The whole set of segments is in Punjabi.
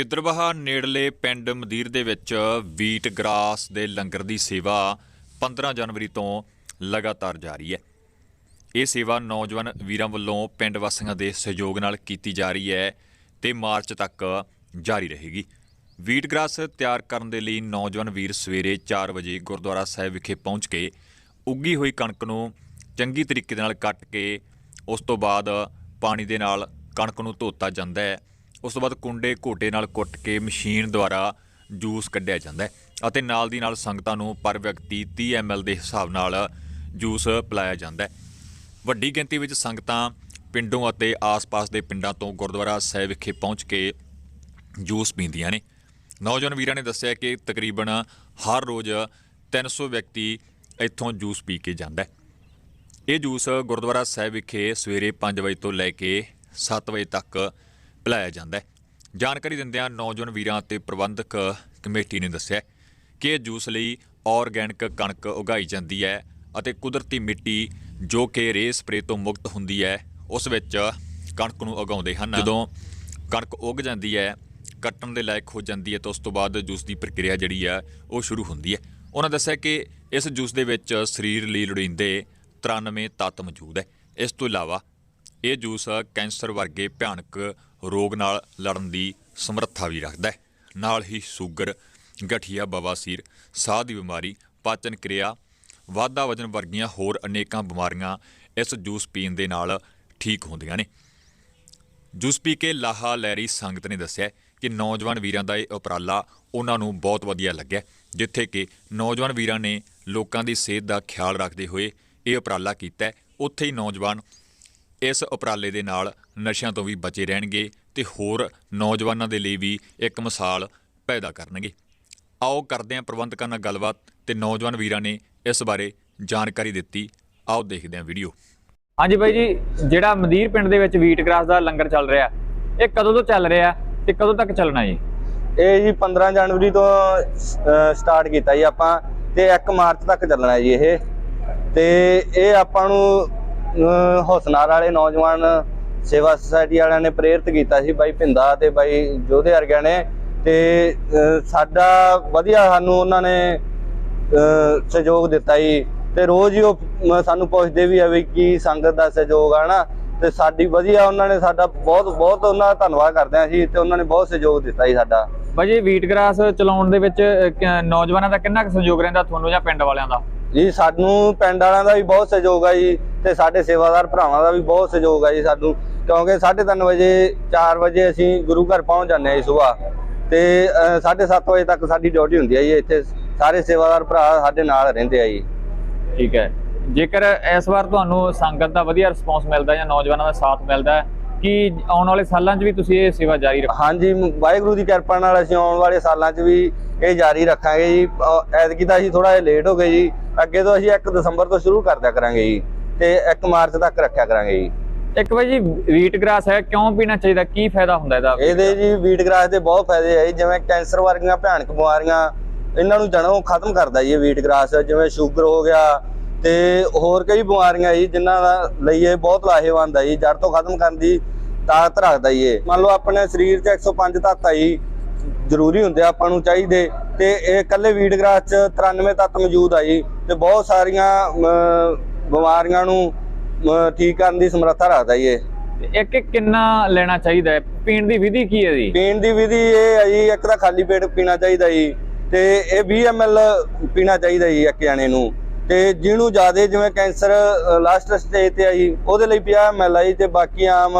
ਗਿੱਦੜਬਾਹਾ ਨੇੜਲੇ ਪਿੰਡ ਮਦੀਰ ਦੇ ਵਿੱਚ ਵੀਟ ਗ੍ਰਾਸ ਦੇ ਲੰਗਰ ਦੀ ਸੇਵਾ 15 ਜਨਵਰੀ ਤੋਂ ਲਗਾਤਾਰ ਜਾਰੀ ਹੈ। ਇਹ ਸੇਵਾ ਨੌਜਵਾਨ ਵੀਰਾਂ ਵੱਲੋਂ ਪਿੰਡ ਵਾਸੀਆਂ ਦੇ ਸਹਿਯੋਗ ਨਾਲ ਕੀਤੀ ਜਾ ਰਹੀ ਹੈ ਤੇ ਮਾਰਚ ਤੱਕ ਜਾਰੀ ਰਹੇਗੀ। ਵੀਟ ਗ੍ਰਾਸ ਤਿਆਰ ਕਰਨ ਦੇ ਲਈ ਨੌਜਵਾਨ ਵੀਰ ਸਵੇਰੇ 4 ਵਜੇ ਗੁਰਦੁਆਰਾ ਸਾਹਿਬ ਵਿਖੇ ਪਹੁੰਚ ਕੇ ਉੱਗੀ ਹੋਈ ਕਣਕ ਨੂੰ ਚੰਗੀ ਤਰੀਕੇ ਨਾਲ ਕੱਟ ਕੇ ਉਸ ਤੋਂ ਬਾਅਦ ਪਾਣੀ ਦੇ ਨਾਲ ਕਣਕ ਨੂੰ ਧੋਤਾ ਜਾਂਦਾ ਹੈ। ਉਸ ਤੋਂ ਬਾਅਦ ਕੁੰਡੇ ਘੋਟੇ ਨਾਲ ਕੁੱਟ ਕੇ ਮਸ਼ੀਨ ਦੁਆਰਾ ਜੂਸ ਕੱਢਿਆ ਜਾਂਦਾ ਹੈ ਅਤੇ ਨਾਲ ਦੀ ਨਾਲ ਸੰਗਤਾਂ ਨੂੰ ਪਰ ਵਿਅਕਤੀ 30 ml ਦੇ ਹਿਸਾਬ ਨਾਲ ਜੂਸ ਪਿਲਾਇਆ ਜਾਂਦਾ ਹੈ। ਵੱਡੀ ਗਿਣਤੀ ਵਿੱਚ ਸੰਗਤਾਂ ਪਿੰਡੋਂ ਅਤੇ ਆਸ-ਪਾਸ ਦੇ ਪਿੰਡਾਂ ਤੋਂ ਗੁਰਦੁਆਰਾ ਸਾਹਿਬ ਵਿਖੇ ਪਹੁੰਚ ਕੇ ਜੂਸ ਪੀਂਦੀਆਂ ਨੇ। ਨੌਜਵਾਨ ਵੀਰਾਂ ਨੇ ਦੱਸਿਆ ਕਿ ਤਕਰੀਬਨ ਹਰ ਰੋਜ਼ 300 ਵਿਅਕਤੀ ਇੱਥੋਂ ਜੂਸ ਪੀ ਕੇ ਜਾਂਦਾ ਹੈ। ਇਹ ਜੂਸ ਗੁਰਦੁਆਰਾ ਸਾਹਿਬ ਵਿਖੇ ਸਵੇਰੇ 5 ਵਜੇ ਤੋਂ ਲੈ ਕੇ 7 ਵਜੇ ਤੱਕ ਪਿਲਾਇਆ ਜਾਂਦਾ ਹੈ। ਜਾਣਕਾਰੀ ਦਿੰਦਿਆਂ ਨੌਜਵਾਨ ਵੀਰਾਂ ਅਤੇ ਪ੍ਰਬੰਧਕ ਕਮੇਟੀ ਨੇ ਦੱਸਿਆ ਕਿ ਇਹ ਜੂਸ ਲਈ ਆਰਗੈਨਿਕ ਕਣਕ ਉਗਾਈ ਜਾਂਦੀ ਹੈ ਅਤੇ ਕੁਦਰਤੀ ਮਿੱਟੀ ਜੋ ਕਿ ਰੇ ਸਪਰੇ ਤੋਂ ਮੁਕਤ ਹੁੰਦੀ ਹੈ, ਉਸ ਵਿੱਚ ਕਣਕ ਨੂੰ ਉਗਾਉਂਦੇ ਹਨ। ਜਦੋਂ ਕਣਕ ਉਗ ਜਾਂਦੀ ਹੈ, ਕੱਟਣ ਦੇ ਲਾਇਕ ਹੋ ਜਾਂਦੀ ਹੈ ਤਾਂ ਉਸ ਤੋਂ ਬਾਅਦ ਜੂਸ ਦੀ ਪ੍ਰਕਿਰਿਆ ਜਿਹੜੀ ਆ, ਉਹ ਸ਼ੁਰੂ ਹੁੰਦੀ ਹੈ। ਉਹਨਾਂ ਦੱਸਿਆ ਕਿ ਇਸ ਜੂਸ ਦੇ ਵਿੱਚ ਸਰੀਰ ਲਈ ਲੋੜੀਂਦੇ 93 ਤੱਤ ਮੌਜੂਦ ਹੈ। ਇਸ ਤੋਂ ਇਲਾਵਾ ਇਹ ਜੂਸ ਕੈਂਸਰ ਵਰਗੇ ਭਿਆਨਕ ਰੋਗ ਨਾਲ ਲੜਨ ਦੀ ਸਮਰੱਥਾ ਵੀ ਰੱਖਦਾ ਹੈ। ਨਾਲ ਹੀ ਸ਼ੂਗਰ, ਗਠੀਆ, ਬਵਾਸੀਰ, ਸਾਹ ਦੀ ਬਿਮਾਰੀ, ਪਾਚਨ ਕਿਰਿਆ, ਵਾਧਾ ਵਜਨ ਵਰਗੀਆਂ ਹੋਰ ਅਨੇਕਾਂ ਬਿਮਾਰੀਆਂ ਇਸ ਜੂਸ ਪੀਣ ਦੇ ਨਾਲ ਠੀਕ ਹੁੰਦੀਆਂ ਨੇ। ਜੂਸ ਪੀ ਕੇ ਲਾਹਾ ਲੈਰੀ ਸੰਗਤ ਨੇ ਦੱਸਿਆ ਕਿ ਨੌਜਵਾਨ ਵੀਰਾਂ ਦਾ ਇਹ ਉਪਰਾਲਾ ਉਹਨਾਂ ਨੂੰ ਬਹੁਤ ਵਧੀਆ ਲੱਗਿਆ, ਜਿੱਥੇ ਕਿ ਨੌਜਵਾਨ ਵੀਰਾਂ ਨੇ ਲੋਕਾਂ ਦੀ ਸਿਹਤ ਦਾ ਖਿਆਲ ਰੱਖਦੇ ਹੋਏ ਇਹ ਉਪਰਾਲਾ ਕੀਤਾ ਉੱਥੇ ਹੀ ਨੌਜਵਾਨ ਇਸ ਉਪਰਾਲੇ ਦੇ ਨਾਲ ਨਸ਼ਿਆਂ ਤੋਂ ਵੀ ਬਚੇ ਰਹਿਣਗੇ ਤੇ ਹੋਰ ਨੌਜਵਾਨਾਂ ਦੇ ਲਈ ਵੀ ਇੱਕ ਮਿਸਾਲ ਪੈਦਾ ਕਰਨਗੇ। ਆਓ ਕਰਦੇ ਹਾਂ ਪ੍ਰਬੰਧਕਾਂ ਨਾਲ ਗੱਲਬਾਤ ਤੇ ਨੌਜਵਾਨ ਵੀਰਾਂ ਨੇ ਇਸ ਬਾਰੇ ਜਾਣਕਾਰੀ ਦਿੱਤੀ। ਆਓ ਦੇਖਦੇ ਹਾਂ ਵੀਡੀਓ। ਹਾਂਜੀ ਬਾਈ ਜੀ ਜਿਹੜਾ ਮਦੀਰ ਪਿੰਡ ਦੇ ਵਿੱਚ ਵੀਟ ਗ੍ਰਾਸ ਦਾ ਲੰਗਰ ਚੱਲ ਰਿਹਾ ਇਹ ਕਦੋਂ ਤੋਂ ਚੱਲ ਰਿਹਾ ਤੇ ਕਦੋਂ ਤੱਕ ਚੱਲਣਾ ਜੀ? ਇਹ ਜੀ 15 ਜਨਵਰੀ ਤੋਂ ਸਟਾਰਟ ਕੀਤਾ ਜੀ ਆਪਾਂ ਤੇ 1 ਮਾਰਚ ਤੱਕ ਚੱਲਣਾ ਜੀ ਇਹ। ਤੇ ਇਹ ਆਪਾਂ ਨੂੰ ਹੌਸਨਾਰ ਵਾਲੇ ਨੌਜਵਾਨ ਸੇਵਾ ਸੁਸਾਇਟੀ ਵਾਲਿਆਂ ਨੇ ਪ੍ਰੇਰਿਤ ਕੀਤਾ ਸੀ ਬਾਈ ਭਿੰਦਾ ਤੇ ਬਾਈ ਜੋਧੇ ਵਰਗਿਆਂ ਨੇ ਤੇ ਸਾਡਾ ਵਧੀਆ ਸਾਨੂੰ ਉਹਨਾਂ ਨੇ ਸਹਿਯੋਗ ਦਿੱਤਾ ਜੀ। ਤੇ ਰੋਜ਼ ਹੀ ਉਹ ਸਾਨੂੰ ਪੁੱਛਦੇ ਵੀ ਆ ਵੀ ਕੀ ਸੰਗਤ ਦਾ ਸਹਿਯੋਗ ਆ ਨਾ। ਤੇ ਸਾਡੀ ਵਧੀਆ ਉਹਨਾਂ ਨੇ ਸਾਡਾ ਬਹੁਤ ਬਹੁਤ ਉਹਨਾਂ ਦਾ ਧੰਨਵਾਦ ਕਰਦੇ ਹਾਂ ਅਸੀਂ ਤੇ ਉਹਨਾਂ ਨੇ ਬਹੁਤ ਸਹਿਯੋਗ ਦਿੱਤਾ ਜੀ ਸਾਡਾ। ਬਾਈ ਜੀ ਵੀਟ ਗ੍ਰਾਸ ਚਲਾਉਣ ਦੇ ਵਿੱਚ ਨੌਜਵਾਨਾਂ ਦਾ ਕਿੰਨਾ ਕੁ ਸਹਿਯੋਗ ਰਹਿੰਦਾ ਤੁਹਾਨੂੰ ਜਾਂ ਪਿੰਡ ਵਾਲਿਆਂ ਦਾ? ਜੀ, ਸਾਨੂੰ ਪਿੰਡ ਵਾਲਿਆਂ ਦਾ ਵੀ ਬਹੁਤ ਸਹਿਯੋਗ ਆ ਜੀ ਤੇ ਸਾਡੇ ਸੇਵਾਦਾਰ ਭਰਾਵਾਂ ਦਾ ਵੀ ਬਹੁਤ ਸਹਿਯੋਗ ਆ ਜੀ ਸਾਨੂੰ। ਕਿਉਂਕਿ 3:30 ਵਜੇ 4 ਵਜੇ ਅਸੀਂ ਗੁਰੂ ਘਰ ਪਹੁੰਚ ਜਾਂਦੇ ਆ ਜੀ ਸਵੇਰ ਤੇ 7:30 ਵਜੇ ਤੱਕ ਸਾਡੀ ਡਿਊਟੀ ਹੁੰਦੀ ਹੈ ਜੀ ਇੱਥੇ। ਸਾਰੇ ਸੇਵਾਦਾਰ ਭਰਾ ਸਾਡੇ ਨਾਲ ਰਹਿੰਦੇ ਆ ਜੀ। ਠੀਕ ਹੈ। ਜੇਕਰ ਇਸ ਵਾਰ ਤੁਹਾਨੂੰ ਸੰਗਤ ਦਾ ਵਧੀਆ ਰਿਸਪੌਂਸ ਮਿਲਦਾ ਜਾਂ ਨੌਜਵਾਨਾਂ ਦਾ ਸਾਥ ਮਿਲਦਾ ਕੀ ਆਉਣ ਵਾਲੇ ਸਾਲਾਂ 'ਚ ਵੀ ਤੁਸੀਂ ਇਹ ਸੇਵਾ ਜਾਰੀ ਰੱਖੋ। ਹਾਂਜੀ ਵਾਹਿਗੁਰੂ ਦੀ ਕਿਰਪਾ ਨਾਲ ਅਸੀਂ ਆਉਣ ਵਾਲੇ ਸਾਲਾਂ 'ਚ ਵੀ ਇਹ ਜਾਰੀ ਰੱਖਾਂਗੇ ਜੀ। ਐਤਕੀ ਤਾਂ ਅਸੀਂ ਥੋੜਾ ਜਿਹਾ ਲੇਟ ਹੋ ਗਏ ਜੀ। ਅੱਗੇ ਤੋਂ ਅਸੀਂ 1 ਦਸੰਬਰ ਤੋਂ ਸ਼ੁਰੂ ਕਰਦਿਆ ਕਰਾਂਗੇ ਜੀ ਤੇ 1 ਮਾਰਚ ਤੱਕ ਰੱਖਿਆ ਕਰਾਂਗੇ ਜੀ। ਇੱਕ ਬਾਈ ਜੀ ਵੀਟ ਗ੍ਰਾਸ ਹੈ ਕਿਉਂ ਪੀਣਾ ਚਾਹੀਦਾ? ਕੀ ਫਾਇਦਾ ਹੁੰਦਾ ਇਹਦਾ? ਇਹਦੇ ਜੀ ਵੀਟ ਗ੍ਰਾਸ ਦੇ ਬਹੁਤ ਫਾਇਦੇ ਜੀ। ਜਿਵੇਂ ਕੈਂਸਰ ਵਰਗੀਆਂ ਭਿਆਨਕ ਬਿਮਾਰੀਆਂ ਇਹਨਾਂ ਨੂੰ ਜੜੋਂ ਖਤਮ ਕਰਦਾ ਜੀ ਇਹ ਵੀਟ ਗ੍ਰਾਸ ਜਿਵੇਂ ਸ਼ੂਗਰ ਹੋ ਗਿਆ ਤੇ ਹੋਰ ਕਈ ਬਿਮਾਰੀਆਂ ਜੀ ਜਿਨ੍ਹਾਂ ਦਾ ਲਈ ਇਹ ਬਹੁਤ ਲਾਹੇਵੰਦ ਆ ਜੀ ਜੜ ਤੋਂ ਖਤਮ ਕਰਨ ਦੀ ਤਾਕਤ ਰੱਖਦਾ ਜੀ ਇਹ। ਮੰਨ ਲਓ ਆਪਣੇ ਸਰੀਰ 'ਚ 105 ਤੱਤ ਆ ਜੀ ਜ਼ਰੂਰੀ ਹੁੰਦੇ ਆ ਆਪਾਂ ਨੂੰ ਚਾਹੀਦੇ। ਤੇ ਇਹ ਇਕੱਲੇ ਵੀਟ ਗ੍ਰਾਸ 'ਚ 93 ਤੱਤ ਮੌਜੂਦ ਆ ਜੀ ਤੇ ਬਹੁਤ ਸਾਰੀਆਂ ਬਿਮਾਰੀਆਂ ਨੂੰ ਠੀਕ ਕਰਨ ਦੀ ਸਮਰੱਥਾ ਰੱਖਦਾ ਜੀ ਇਹ। ਇੱਕ ਇੱਕ ਕਿੰਨਾ ਲੈਣਾ ਚਾਹੀਦਾ ਹੈ? ਪੀਣ ਦੀ ਵਿਧੀ ਕੀ ਹੈ ਜੀ? ਪੀਣ ਦੀ ਵਿਧੀ ਇਹ ਹੈ ਜੀ ਇੱਕ ਤਾਂ ਖਾਲੀ ਪੇਟ ਪੀਣਾ ਚਾਹੀਦਾ ਜੀ ਤੇ ਇਹ 20 ml ਪੀਣਾ ਚਾਹੀਦਾ ਜੀ ਇੱਕ ਜਾਣੇ ਨੂੰ। ਤੇ ਜਿਹਨੂੰ ਜ਼ਿਆਦਾ ਜਿਵੇਂ ਕੈਂਸਰ ਲਾਸਟ ਸਟੇਜ ਤੇ ਆ ਜੀ ਉਹਦੇ ਲਈ 50 ml ਆ ਤੇ ਬਾਕੀ ਆਮ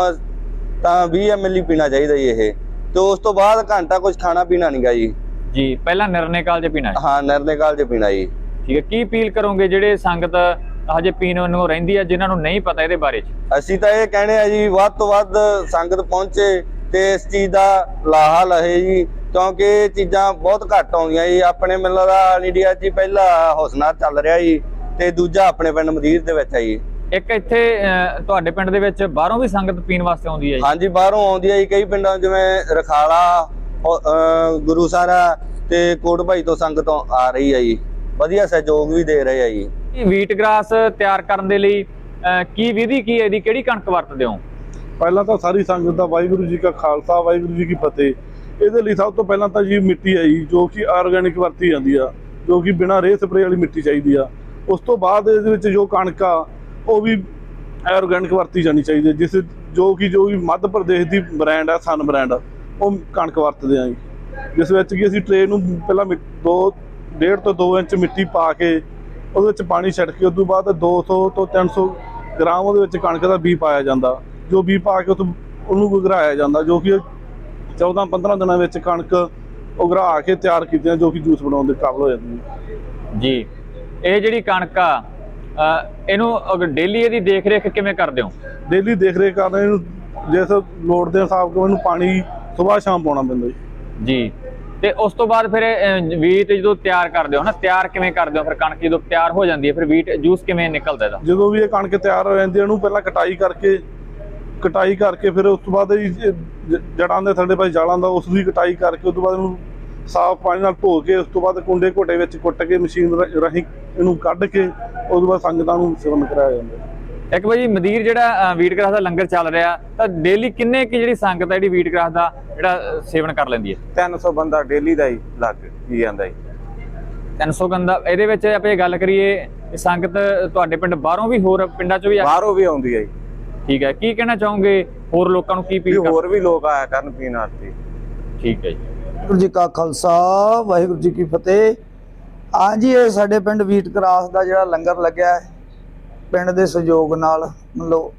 ਤਾਂ 20 ml ਹੀ ਪੀਣਾ ਚਾਹੀਦਾ ਜੀ ਇਹ। ਤੇ ਉਸ ਤੋਂ ਬਾਅਦ ਘੰਟਾ ਕੁਝ ਖਾਣਾ ਪੀਣਾ ਨਹੀਂਗਾ ਜੀ। ਜੀ ਪਹਿਲਾਂ ਨਿਰਣੇ ਕਾਲ 'ਚ ਪੀਣਾ ਹੈ ਹਾਂ ਨਿਰਨੇ ਕਾਲ 'ਚ ਪੀਣਾ ਜੀ। ਠੀਕ ਹੈ ਕੀ ਅਪੀਲ ਕਰੋਗੇ ਜਿਹੜੇ ਸੰਗਤ ਹਜੇ ਪੀਣ ਨੂੰ ਰਹਿੰਦੀ ਹੈ ਜਿਨ੍ਹਾਂ ਨੂੰ ਨਹੀਂ ਪਤਾ ਇਹਦੇ ਬਾਰੇ 'ਚ? ਅਸੀਂ ਤਾਂ ਇਹ ਕਹਿੰਦੇ ਆ ਜੀ ਵੱਧ ਤੋਂ ਵੱਧ ਸੰਗਤ ਪਹੁੰਚੇ ਤੇ ਇਸ ਚੀਜ਼ ਦਾ ਲਾਹਾ ਲਹੇ ਜੀ। ਕਿਉਂਕਿ ਇਹ ਚੀਜ਼ਾਂ ਬਹੁਤ ਘੱਟ ਆਉਂਦੀਆਂ ਜੀ। ਆਪਣੇ ਮੈਨੂੰ ਲੱਗਦਾ ਆਲ ਇੰਡੀਆ 'ਚ ਹੀ ਪਹਿਲਾ ਹੌਸਨਾ ਚੱਲ ਰਿਹਾ ਜੀ ਤੇ ਦੂਜਾ ਆਪਣੇ ਪਿੰਡ ਮਦੀਰ ਦੇ ਵਿੱਚ ਆ ਜੀ। ਇੱਕ ਇੱਥੇ ਅਹ, ਤੁਹਾਡੇ ਪਿੰਡ ਦੇ ਵਿੱਚ ਬਾਹਰੋਂ ਵੀ ਸੰਗਤ ਪੀਣ ਵਾਸਤੇ ਆਉਂਦੀ ਹੈ ਜੀ? ਹਾਂਜੀ ਬਾਹਰੋਂ ਆਉਂਦੀ ਆ ਜੀ। ਕਈ ਪਿੰਡਾਂ ਜਿਵੇਂ ਰਖਾਲਾ ਅਹ ਗੁਰੂ ਸਾਰਾ ਤੇ ਕੋਟ ਭਾਈ ਤੋਂ ਸੰਗਤ ਆ ਰਹੀ ਆ ਜੀ। ਵਧੀਆ ਸਹਿਯੋਗ ਵੀ ਦੇ ਰਹੇ ਆ ਜੀ। ਇਹ ਵੀਟ ਗ੍ਰਾਸ ਤਿਆਰ ਕਰਨ ਦੇ ਲਈ ਅਹ, ਕੀ ਵਿਧੀ ਕੀ ਹੈ ਇਹਦੀ? ਕਿਹੜੀ ਕਣਕ ਵਰਤਦੇ ਹੋ? ਪਹਿਲਾਂ ਤਾਂ ਸਾਰੀ ਸੰਗਤ ਦਾ ਵਾਹਿਗੁਰੂ ਜੀ ਕਾ ਖਾਲਸਾ ਵਾਹਿਗੁਰੂ ਜੀ ਕੀ ਫਤਿਹ। ਇਹਦੇ ਲਈ ਸਭ ਤੋਂ ਪਹਿਲਾਂ ਤਾਂ ਜੀ ਮਿੱਟੀ ਹੈ ਜੀ, ਜੋ ਕਿ ਆਰਗੈਨਿਕ ਵਰਤੀ ਜਾਂਦੀ ਆ, ਜੋ ਕਿ ਬਿਨਾਂ ਰੇਹ ਸਪਰੇਅ ਵਾਲੀ ਮਿੱਟੀ ਚਾਹੀਦੀ ਆ। ਉਸ ਤੋਂ ਬਾਅਦ ਇਹਦੇ ਵਿੱਚ ਜੋ ਕਣਕ ਆ, ਉਹ ਵੀ ਆਰਗੈਨਿਕ ਵਰਤੀ ਜਾਣੀ ਚਾਹੀਦੀ ਹੈ ਜਿਸ ਜੋ ਕਿ ਜੋ ਵੀ ਮੱਧ ਪ੍ਰਦੇਸ਼ ਦੀ ਬ੍ਰਾਂਡ ਆ ਸਨ ਬ੍ਰਾਂਡ ਉਹ ਕਣਕ ਵਰਤਦੇ ਆ ਜੀ। ਜਿਸ ਵਿੱਚ ਕਿ ਅਸੀਂ ਟ੍ਰੇ ਨੂੰ ਪਹਿਲਾਂ ਮਿ- ਦੋ, ਡੇਢ ਤੋਂ 2 ਇੰਚ ਮਿੱਟੀ ਪਾ ਕੇ ਉਹਦੇ ਵਿੱਚ ਪਾਣੀ ਛੱਡ ਕੇ ਉਸ ਤੋਂ ਬਾਅਦ 200 ਤੋਂ 300 ਗ੍ਰਾਮ ਉਹਦੇ ਵਿੱਚ ਕਣਕ ਦਾ ਬੀ ਪਾਇਆ ਜਾਂਦਾ। ਜੋ ਬੀ ਪਾ ਕੇ ਉਹ ਉਹਨੂੰ ਗੁਗਰਾਇਆ ਜਾਂਦਾ, ਜੋ ਕਿ 14 15 ਦਿਨਾਂ ਵਿੱਚ ਕਣਕ ਉਗਰਾ ਕੇ ਤਿਆਰ ਕੀਤੀਆਂ ਜੋ ਕਿ ਜੂਸ ਬਣਾਉਣ ਦੇ ਕਾਬਲ ਹੋ ਜਾਂਦੀ ਹੈ। ਜੀ ਇਹ ਜਿਹੜੀ ਕਣਕ ਆ ਇਹਨੂੰ ਡੇਲੀ ਇਹਦੀ ਦੇਖ ਰੇਖ ਕਿਵੇਂ ਕਰਦੇ ਹੋ? ਡੇਲੀ ਦੇਖ ਰੇਖ ਕਰਦੇ ਇਹਨੂੰ ਜਿਸ ਲੋੜ ਦੇ ਹਿਸਾਬ ਨਾਲ ਇਹਨੂੰ ਪਾਣੀ ਸਵੇਰ ਸ਼ਾਮ ਪਾਉਣਾ ਪੈਂਦਾ ਜੀ। ਜੀ ਤੇ ਉਸ ਤੋਂ ਬਾਅਦ ਫਿਰ ਵੀਟ ਜਦੋਂ ਤਿਆਰ ਕਰਦੇ ਹੋ ਨਾ ਤਿਆਰ ਕਿਵੇਂ ਕਰਦੇ ਹੋ? ਫਿਰ ਕਣਕ ਜਦੋਂ ਤਿਆਰ ਹੋ ਜਾਂਦੀ ਹੈ ਫਿਰ ਵੀਟ ਜੂਸ ਕਿਵੇਂ ਨਿਕਲਦਾ ਇਹਦਾ? ਜਦੋਂ ਵੀ ਇਹ ਕਣਕ ਤਿਆਰ ਹੋ ਜਾਂਦੀ ਹੈ ਇਹਨੂੰ ਪਹਿਲਾਂ ਕਟਾਈ ਕਰਕੇ ਕਟਾਈ ਕਰਕੇ ਫਿਰ ਉਸ ਤੋਂ ਬਾਅਦ ਜੜਾਂ ਦੇ ਥੱਲੇ ਪਾਸੇ ਜਾਲਾਂ ਦਾ ਉਸ ਦੀ ਕਟਾਈ ਕਰਕੇ ਉਸ ਤੋਂ ਬਾਅਦ ਇਹਨੂੰ ਸਾਫ਼ ਪਾਣੀ ਨਾਲ ਧੋ ਕੇ ਉਸ ਤੋਂ ਬਾਅਦ ਕੁੰਡੇ ਘੋਟੇ ਵਿੱਚ ਕੁੱਟ ਕੇ ਮਸ਼ੀਨ ਰਾਹੀਂ ਇਹਨੂੰ ਕੱਢ ਕੇ ਉਸ ਤੋਂ ਬਾਅਦ ਸੰਗਤਾਂ ਨੂੰ ਸੇਵਨ ਕਰਾਇਆ ਜਾਂਦਾ ਹੈ। ਇੱਕ ਭਾਜੀ ਮਦੀਰ ਜਿਹੜਾ ਵੀਟ ਗ੍ਰਾਸ ਦਾ ਲੰਗਰ ਚੱਲ ਰਿਹਾ ਤਾਂ ਡੇਲੀ ਕਿੰਨੇ ਕੀ ਜਿਹੜੀ ਸੰਗਤ ਹੈ ਜਿਹੜੀ ਵੀਟ ਗ੍ਰਾਸ ਦਾ ਜਿਹੜਾ ਸੇਵਨ ਕਰ ਲੈਂਦੀ ਹੈ? 300 ਬੰਦਾ ਡੇਲੀ ਦਾ ਹੀ ਲੱਗ ਹੀ ਜਾਂਦਾ ਜੀ। 300 ਗੰਦਾ ਇਹਦੇ ਵਿੱਚ ਆਪਾਂ ਇਹ ਗੱਲ ਕਰੀਏ ਸੰਗਤ ਤੁਹਾਡੇ ਪਿੰਡ ਬਾਹਰੋਂ ਵੀ ਹੋਰ ਪਿੰਡਾਂ ਚੋਂ ਵੀ ਬਾਹਰੋਂ ਵੀ ਆਉਂਦੀ ਹੈ ਜੀ। ਠੀਕ ਹੈ। ਕੀ ਕਹਿਣਾ ਚਾਹੋਗੇ? ਹੋਰ ਲੋਕਾਂ ਨੂੰ ਕੀ ਵੀ ਅਪੀਲ ਹੋਰ ਵੀ ਲੋਕ ਆਇਆ ਕਰਨ ਪੀਣ ਵਾਸਤੇ। ਠੀਕ ਹੈ ਜੀ। ਵਾਹਿਗੁਰੂ ਜੀ ਕਾ ਖਾਲਸਾ ਵਾਹਿਗੁਰੂ ਜੀ ਕੀ ਫਤਿਹ। ਹਾਂਜੀ ਇਹ ਸਾਡੇ ਪਿੰਡ ਵੀਟ ਕਰਾਸ ਦਾ ਜਿਹੜਾ ਲੰਗਰ ਲੱਗਿਆ ਹੈ ਪਿੰਡ ਦੇ ਸਹਿਯੋਗ ਨਾਲ ਮਤਲਬ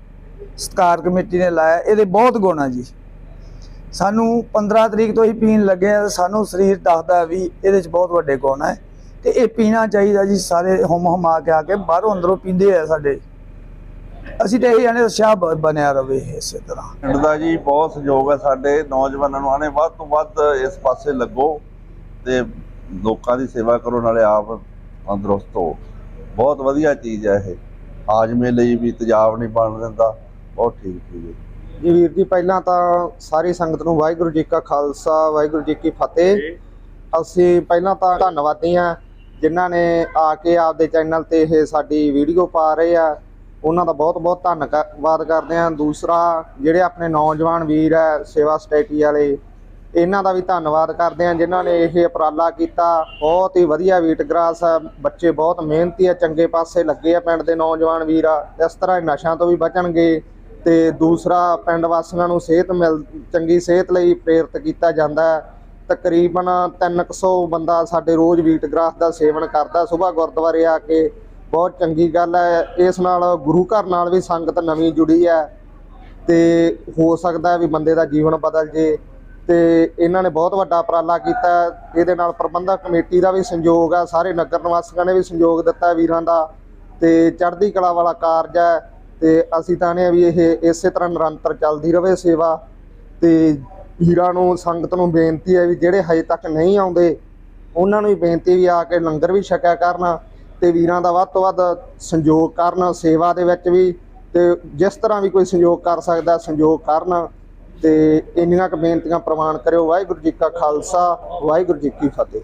ਸਤਕਾਰ ਕਮੇਟੀ ਨੇ ਲਾਇਆ ਇਹਦੇ ਬਹੁਤ ਗੁਣ ਆ ਜੀ। ਸਾਨੂੰ 15 ਤਰੀਕ ਤੋਂ ਹੀ ਪੀਣ ਲੱਗੇ ਆ ਸਾਨੂੰ ਸਰੀਰ ਦੱਸਦਾ ਵੀ ਇਹਦੇ ਚ ਬਹੁਤ ਵੱਡੇ ਗੁਣ ਹੈ ਤੇ ਇਹ ਪੀਣਾ ਚਾਹੀਦਾ ਜੀ ਸਾਰੇ ਹਮ ਹਮਾ ਕੇ ਆ ਕੇ ਬਾਹਰੋਂ ਅੰਦਰੋਂ ਪੀਂਦੇ ਆ ਸਾਡੇ। ਅਸੀਂ ਤਾਂ ਇਹ ਜਾਣੇ ਬ- ਬਣਿਆ ਰਵੇ ਇਸੇ ਤਰ੍ਹਾਂ। ਪਿੰਡ ਦਾ ਜੀ ਬਹੁਤ ਸਹਿਯੋਗ ਹੈ ਸਾਡੇ ਨੌਜਵਾਨਾਂ ਨੂੰ ਆਣੇ ਵੱਧ ਤੋਂ ਵੱਧ ਇਸ ਪਾਸੇ ਲੱਗੋ ਤੇ ਲੋਕਾਂ ਦੀ ਸੇਵਾ ਕਰੋ ਨਾਲੇ ਆਪ ਤੰਦਰੁਸਤ ਹੋ। ਬਹੁਤ ਵਧੀਆ ਚੀਜ਼ ਹੈ ਇਹ। ਹਾਜ਼ਮੇ ਲਈ ਵੀ ਤੇਜ਼ਾਬ ਨਹੀਂ ਬਣ ਦਿੰਦਾ। ਬਹੁਤ ਠੀਕ ਹੈ ਜੀ। ਵੀਰ ਜੀ ਪਹਿਲਾਂ ਤਾਂ ਸਾਰੀ ਸੰਗਤ ਨੂੰ ਵਾਹਿਗੁਰੂ ਜੀ ਕਾ ਖਾਲਸਾ ਵਾਹਿਗੁਰੂ ਜੀ ਕੀ ਫਤਿਹ। ਅਸੀਂ ਪਹਿਲਾਂ ਤਾਂ ਧੰਨਵਾਦੀ ਹਾਂ ਜਿਨ੍ਹਾਂ ਨੇ ਆ ਕੇ ਆਪਦੇ ਚੈਨਲ ਤੇ ਇਹ ਸਾਡੀ ਵੀਡੀਓ ਪਾ ਰਹੇ ਆ। ਉਹਨਾਂ ਦਾ ਬਹੁਤ ਬਹੁਤ ਧੰਨਵਾਦ ਕਰਦੇ ਹਾਂ। ਦੂਸਰਾ, ਜਿਹੜੇ ਆਪਣੇ ਨੌਜਵਾਨ ਵੀਰ ਹੈ, ਸੇਵਾ ਸਟੇਟੀ ਵਾਲੇ, ਇਹਨਾਂ ਦਾ ਵੀ ਧੰਨਵਾਦ ਕਰਦੇ ਹਾਂ, ਜਿਨ੍ਹਾਂ ਨੇ ਇਹ ਉਪਰਾਲਾ ਕੀਤਾ। ਬਹੁਤ ਹੀ ਵਧੀਆ ਵੀਟਗ੍ਰਾਸ ਹੈ। ਬੱਚੇ ਬਹੁਤ ਮਿਹਨਤੀ ਆ ਚੰਗੇ ਪਾਸੇ ਲੱਗੇ ਆ ਪਿੰਡ ਦੇ ਨੌਜਵਾਨ ਵੀਰ। ਆ ਇਸ ਤਰ੍ਹਾਂ ਨਸ਼ਿਆਂ ਤੋਂ ਵੀ ਬਚਣਗੇ। ਤੇ ਦੂਸਰਾ, ਪਿੰਡ ਵਾਸੀਆਂ ਨੂੰ ਸਿਹਤ ਮਿਲ, ਚੰਗੀ ਸਿਹਤ ਲਈ ਪ੍ਰੇਰਿਤ ਕੀਤਾ ਜਾਂਦਾ ਹੈ। ਤਕਰੀਬਨ 300 ਬੰਦਾ ਸਾਡੇ ਰੋਜ਼ ਵੀਟ ਗ੍ਰਾਸ ਦਾ ਸੇਵਨ ਕਰਦਾ। ਸਵੇਰ ਗੁਰਦੁਆਰੇ ਆ ਕੇ ਬਹੁਤ ਚੰਗੀ ਗੱਲ ਹੈ। ਇਸ ਨਾਲ ਗੁਰੂ ਘਰ ਨਾਲ ਵੀ ਸੰਗਤ ਨਵੀਂ ਜੁੜੀ ਹੈ ਤੇ ਹੋ ਸਕਦਾ ਵੀ ਬੰਦੇ ਦਾ ਜੀਵਨ ਬਦਲ ਜੇ ਤੇ ਇਹਨਾਂ ਨੇ ਬਹੁਤ ਵੱਡਾ ਉਪਰਾਲਾ ਕੀਤਾ ਇਹਦੇ ਨਾਲ ਪ੍ਰਬੰਧਕ ਕਮੇਟੀ ਦਾ ਵੀ ਸੰਯੋਗ ਹੈ। ਸਾਰੇ ਨਗਰ ਨਿਵਾਸੀਆਂ ਨੇ ਵੀ ਸੰਯੋਗ ਦਿੱਤਾ ਵੀਰਾਂ ਦਾ ਤੇ ਚੜ੍ਹਦੀ ਕਲਾ ਵਾਲਾ ਕਾਰਜ ਹੈ ਤੇ ਅਸੀਂ ਚਾਹੁੰਦੇ ਹਾਂ ਵੀ ਇਹ ਇਸੇ ਤਰ੍ਹਾਂ ਨਿਰੰਤਰ ਚੱਲਦੀ ਰਹੇ ਸੇਵਾ ਤੇ ਵੀਰਾਂ ਨੂੰ, ਸੰਗਤ ਨੂੰ ਬੇਨਤੀ ਹੈ ਵੀ ਜਿਹੜੇ ਹਜੇ ਤੱਕ ਨਹੀਂ ਆਉਂਦੇ, ਉਹਨਾਂ ਨੂੰ ਵੀ ਬੇਨਤੀ ਵੀ ਆ ਕੇ ਲੰਗਰ ਵੀ ਛਕਿਆ ਕਰਨ। ਤੇ ਵੀਰਾਂ ਦਾ ਵੱਧ ਤੋਂ ਵੱਧ ਸੰਯੋਗ ਕਰਨ, ਸੇਵਾ ਦੇ ਵਿੱਚ ਵੀ ਤੇ ਜਿਸ ਤਰ੍ਹਾਂ ਵੀ ਕੋਈ ਸੰਯੋਗ ਕਰ ਸਕਦਾ, ਸੰਯੋਗ ਕਰਨ ਤੇ ਇੰਨੀਆਂ ਕੁ ਬੇਨਤੀਆਂ ਪ੍ਰਵਾਨ ਕਰਿਓ। ਵਾਹਿਗੁਰੂ ਜੀ ਕਾ ਖਾਲਸਾ, ਵਾਹਿਗੁਰੂ ਜੀ ਕੀ ਫਤਿਹ।